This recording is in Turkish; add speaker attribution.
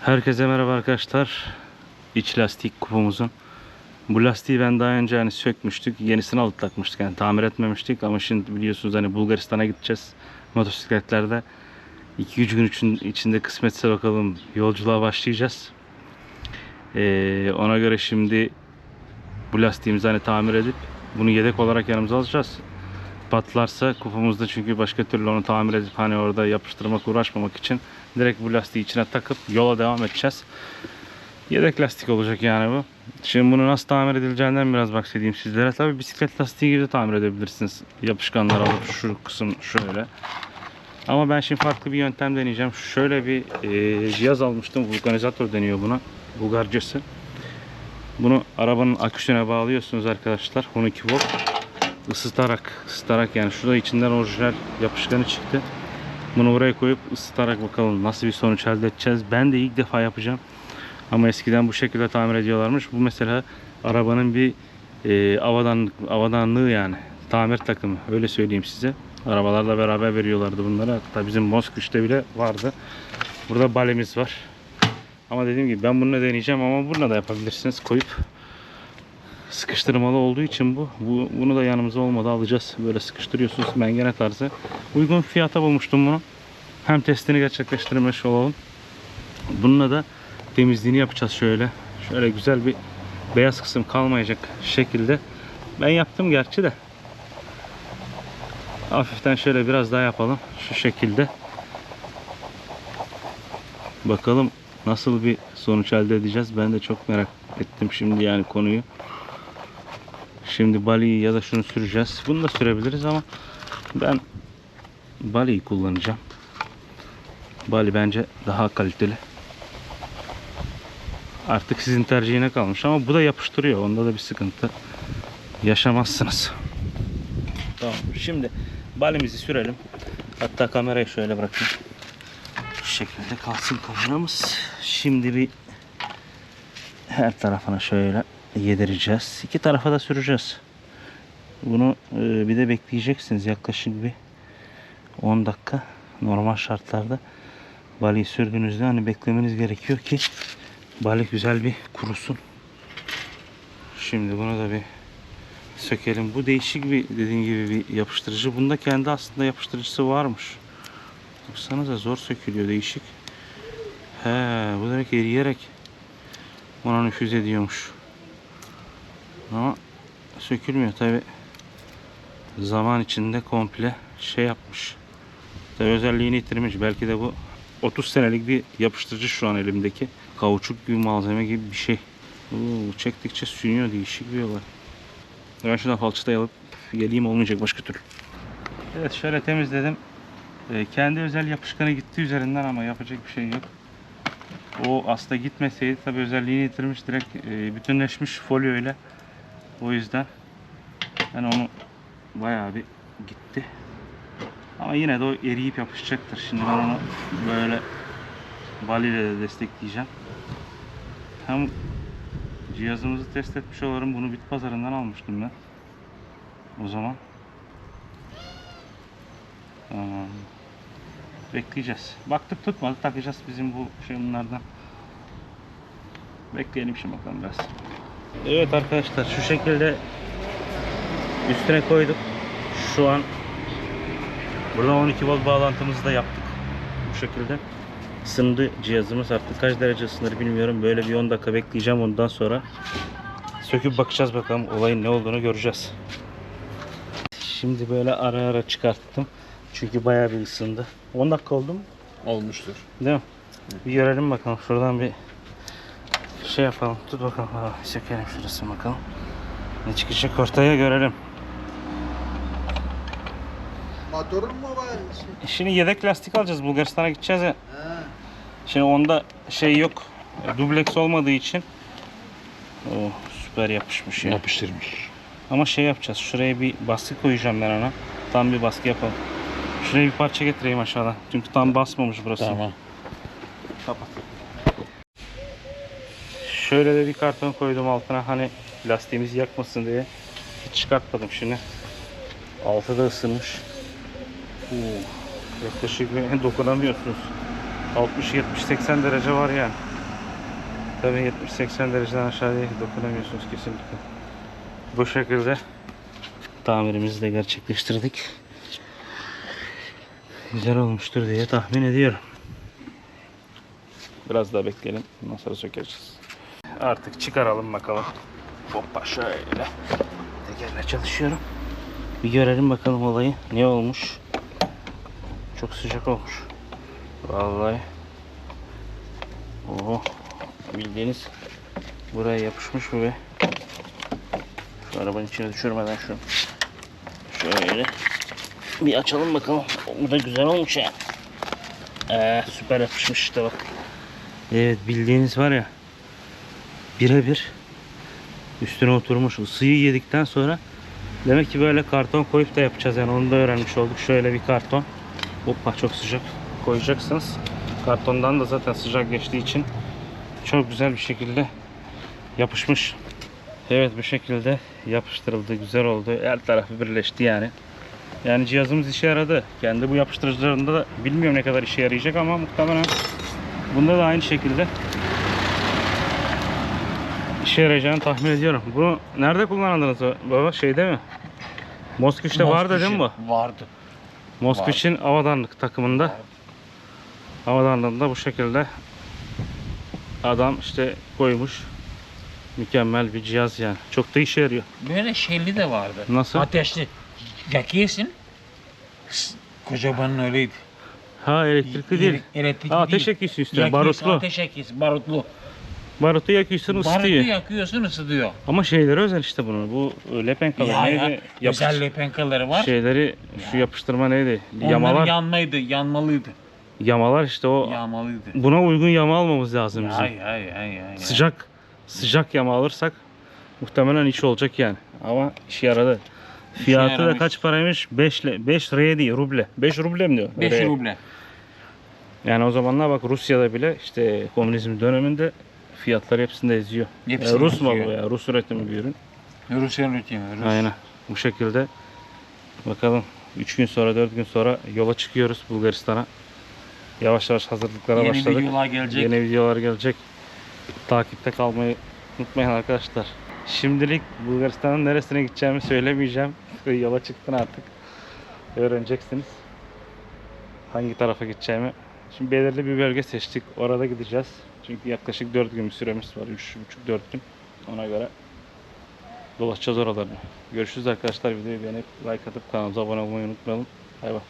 Speaker 1: Herkese merhaba arkadaşlar. İç lastik kupamızın. Bu lastiği ben daha önce hani sökmüştük. Yenisini alıp takmıştık. Yani tamir etmemiştik ama şimdi biliyorsunuz hani Bulgaristan'a gideceğiz. Motosikletlerde. 2-3 gün için, içinde kısmetse bakalım yolculuğa başlayacağız. Ee, ona göre şimdi bu lastiğimizi hani tamir edip bunu yedek olarak yanımıza alacağız. Patlarsa kupamızda çünkü başka türlü onu tamir edip hani orada yapıştırmak uğraşmamak için direkt bu lastiği içine takıp yola devam edeceğiz. Yedek lastik olacak yani bu. Şimdi bunu nasıl tamir edileceğinden biraz bahsedeyim sizlere. Tabi bisiklet lastiği gibi de tamir edebilirsiniz. Yapışkanlar alıp şu kısım şöyle. Ama ben şimdi farklı bir yöntem deneyeceğim. Şöyle bir e, cihaz almıştım. Vulkanizatör deniyor buna. Bulgarcası. Bunu arabanın aküsüne bağlıyorsunuz arkadaşlar. 12 volt. Isıtarak, ısıtarak yani şurada içinden orijinal yapışkanı çıktı. Bunu buraya koyup ısıtarak bakalım nasıl bir sonuç elde edeceğiz. Ben de ilk defa yapacağım. Ama eskiden bu şekilde tamir ediyorlarmış. Bu mesela arabanın bir e, avadan, avadanlığı yani. Tamir takımı. Öyle söyleyeyim size. Arabalarla beraber veriyorlardı bunları. Hatta bizim Moskviş'te bile vardı. Burada balemiz var. Ama dediğim gibi ben bununla deneyeceğim ama bununla da yapabilirsiniz. Koyup sıkıştırmalı olduğu için bu. bu bunu da yanımıza olmadı alacağız. Böyle sıkıştırıyorsunuz mengene tarzı. Uygun fiyata bulmuştum bunu. Hem testini gerçekleştirmiş olalım. Bununla da temizliğini yapacağız şöyle. Şöyle güzel bir beyaz kısım kalmayacak şekilde. Ben yaptım gerçi de. Hafiften şöyle biraz daha yapalım. Şu şekilde. Bakalım nasıl bir sonuç elde edeceğiz. Ben de çok merak ettim şimdi yani konuyu. Şimdi baliyi ya da şunu süreceğiz. Bunu da sürebiliriz ama ben baliyi kullanacağım. Bali bence daha kaliteli. Artık sizin tercihine kalmış ama bu da yapıştırıyor. Onda da bir sıkıntı yaşamazsınız. Tamam. Şimdi balimizi sürelim. Hatta kamerayı şöyle bırakayım. Şu şekilde kalsın kameramız. Şimdi bir her tarafına şöyle yedireceğiz. İki tarafa da süreceğiz. Bunu e, bir de bekleyeceksiniz yaklaşık bir 10 dakika normal şartlarda baliyi sürdüğünüzde hani beklemeniz gerekiyor ki bali güzel bir kurusun. Şimdi bunu da bir sökelim. Bu değişik bir dediğim gibi bir yapıştırıcı. Bunda kendi aslında yapıştırıcısı varmış. Baksanıza zor sökülüyor değişik. He, bu demek eriyerek ona nüfuz ediyormuş. Ama sökülmüyor tabi. Zaman içinde komple şey yapmış. Tabi özelliğini yitirmiş. Belki de bu 30 senelik bir yapıştırıcı şu an elimdeki. Kauçuk gibi malzeme gibi bir şey. Oo, çektikçe sünüyor değişik bir olay. Ben şuradan falçatayı alıp geleyim olmayacak başka türlü. Evet şöyle temizledim. Ee, kendi özel yapışkanı gitti üzerinden ama yapacak bir şey yok. O aslında gitmeseydi tabi özelliğini yitirmiş direkt e, bütünleşmiş folyo ile. O yüzden ben onu bayağı bir gitti. Ama yine de o eriyip yapışacaktır. Şimdi ben onu böyle bal ile de destekleyeceğim. Hem cihazımızı test etmiş olurum. Bunu bit pazarından almıştım ben. O zaman. Aa, bekleyeceğiz. Baktık tutmadı takacağız bizim bu şey. Bekleyelim şimdi bakalım biraz. Evet arkadaşlar şu şekilde üstüne koyduk. Şu an burada 12 volt bağlantımızı da yaptık. Bu şekilde ısındı cihazımız. Artık kaç derece ısınır bilmiyorum. Böyle bir 10 dakika bekleyeceğim ondan sonra söküp bakacağız bakalım olayın ne olduğunu göreceğiz. Şimdi böyle ara ara çıkarttım. Çünkü bayağı bir ısındı. 10 dakika oldu mu?
Speaker 2: Olmuştur.
Speaker 1: Değil mi? Bir görelim bakalım. Şuradan bir şey yapalım. Tut bakalım. Ha, sökelim şurası bakalım. Ne çıkacak ortaya görelim.
Speaker 3: Motorun mu var?
Speaker 1: Şimdi yedek lastik alacağız. Bulgaristan'a gideceğiz ya.
Speaker 3: Ha.
Speaker 1: Şimdi onda şey yok. Dubleks olmadığı için. Oh, süper yapışmış ya.
Speaker 2: Yapıştırmış.
Speaker 1: Ama şey yapacağız. Şuraya bir baskı koyacağım ben ona. Tam bir baskı yapalım. Şuraya bir parça getireyim aşağıdan. Çünkü tam basmamış burası.
Speaker 2: Tamam.
Speaker 1: Kapat. Şöyle de bir karton koydum altına hani lastiğimizi yakmasın diye. Hiç çıkartmadım şimdi. Altı da ısınmış. Oo, yaklaşık dokunamıyorsunuz. 60 70 80 derece var yani. Tabii 70-80 dereceden aşağıya dokunamıyorsunuz kesinlikle. Bu şekilde tamirimizi de gerçekleştirdik. Güzel olmuştur diye tahmin ediyorum. Biraz daha bekleyelim. Ondan sonra sökeceğiz. Artık çıkaralım bakalım. Hoppa şöyle. Tekerle çalışıyorum. Bir görelim bakalım olayı. Ne olmuş? Çok sıcak olmuş. Vallahi. Oo. Bildiğiniz buraya yapışmış mı be? Şu arabanın içine düşürmeden şunu. Şöyle. Bir açalım bakalım. Bu da güzel olmuş ya. Ee, süper yapışmış işte bak. Evet bildiğiniz var ya. Birebir üstüne oturmuş. Isıyı yedikten sonra demek ki böyle karton koyup da yapacağız yani onu da öğrenmiş olduk. Şöyle bir karton. Hoppa çok sıcak koyacaksınız. Kartondan da zaten sıcak geçtiği için çok güzel bir şekilde yapışmış. Evet bu şekilde yapıştırıldı. Güzel oldu. Her tarafı birleşti yani. Yani cihazımız işe yaradı. Kendi bu yapıştırıcılarında da bilmiyorum ne kadar işe yarayacak ama muhtemelen bunda da aynı şekilde işe yarayacağını tahmin ediyorum. Bunu nerede kullandınız baba? Şeyde mi? Moskviç'te vardı değil mi bu?
Speaker 2: Vardı.
Speaker 1: Moskviç'in avadanlık takımında. Havadanlığında bu şekilde adam işte koymuş. Mükemmel bir cihaz yani. Çok da işe yarıyor.
Speaker 2: Böyle şeyli de vardı.
Speaker 1: Nasıl?
Speaker 2: Ateşli. Yakıyorsun. Kocamanın öyleydi.
Speaker 1: Ha elektrikli değil.
Speaker 2: Ele- Elektrikli
Speaker 1: Ha, ateş
Speaker 2: değil.
Speaker 1: yakıyorsun üstüne.
Speaker 2: Yakıyorsun,
Speaker 1: Barutlu.
Speaker 2: Ateş yakıyorsun. Barutlu.
Speaker 1: Barutu yakıyorsun
Speaker 2: Barutu
Speaker 1: ısıtıyor.
Speaker 2: yakıyorsun ısıtıyor.
Speaker 1: Ama şeyleri özel işte bunun. Bu lepenkalı
Speaker 2: Ya,
Speaker 1: neydi?
Speaker 2: ya,
Speaker 1: Yapış-
Speaker 2: özel lepenkaları var.
Speaker 1: Şeyleri şu yapıştırma neydi?
Speaker 2: Onların
Speaker 1: Yamalar.
Speaker 2: yanmaydı, yanmalıydı.
Speaker 1: Yamalar işte o.
Speaker 2: Yağmalıydı.
Speaker 1: Buna uygun yama almamız lazım bizim.
Speaker 2: Ay ay ay ay.
Speaker 1: Sıcak sıcak yama alırsak muhtemelen iş olacak yani. Ama işe yaradı. Fiyatı da
Speaker 2: yaramış.
Speaker 1: kaç paraymış? 5 le 5 liraya değil ruble. 5 ruble mi diyor?
Speaker 2: 5
Speaker 1: Re.
Speaker 2: ruble.
Speaker 1: Yani o zamanlar bak Rusya'da bile işte komünizm döneminde fiyatlar hepsinde eziyor.
Speaker 2: Hepsini
Speaker 1: Ya Rus malı ya Rus üretimi bir ürün.
Speaker 2: Rusya üretiyor. Rus.
Speaker 1: Aynen. Bu şekilde bakalım 3 gün sonra 4 gün sonra yola çıkıyoruz Bulgaristan'a. Yavaş yavaş hazırlıklara
Speaker 2: Yeni
Speaker 1: başladık.
Speaker 2: videolar gelecek.
Speaker 1: Yeni videolar gelecek. Takipte kalmayı unutmayın arkadaşlar. Şimdilik Bulgaristan'ın neresine gideceğimi söylemeyeceğim. Yola çıktın artık. Öğreneceksiniz. Hangi tarafa gideceğimi. Şimdi belirli bir bölge seçtik. Orada gideceğiz. Çünkü yaklaşık 4 gün süremiz var. 3,5-4 gün. Ona göre dolaşacağız oralarını. Görüşürüz arkadaşlar. Videoyu beğenip like atıp kanalımıza abone olmayı unutmayalım. Bay bay.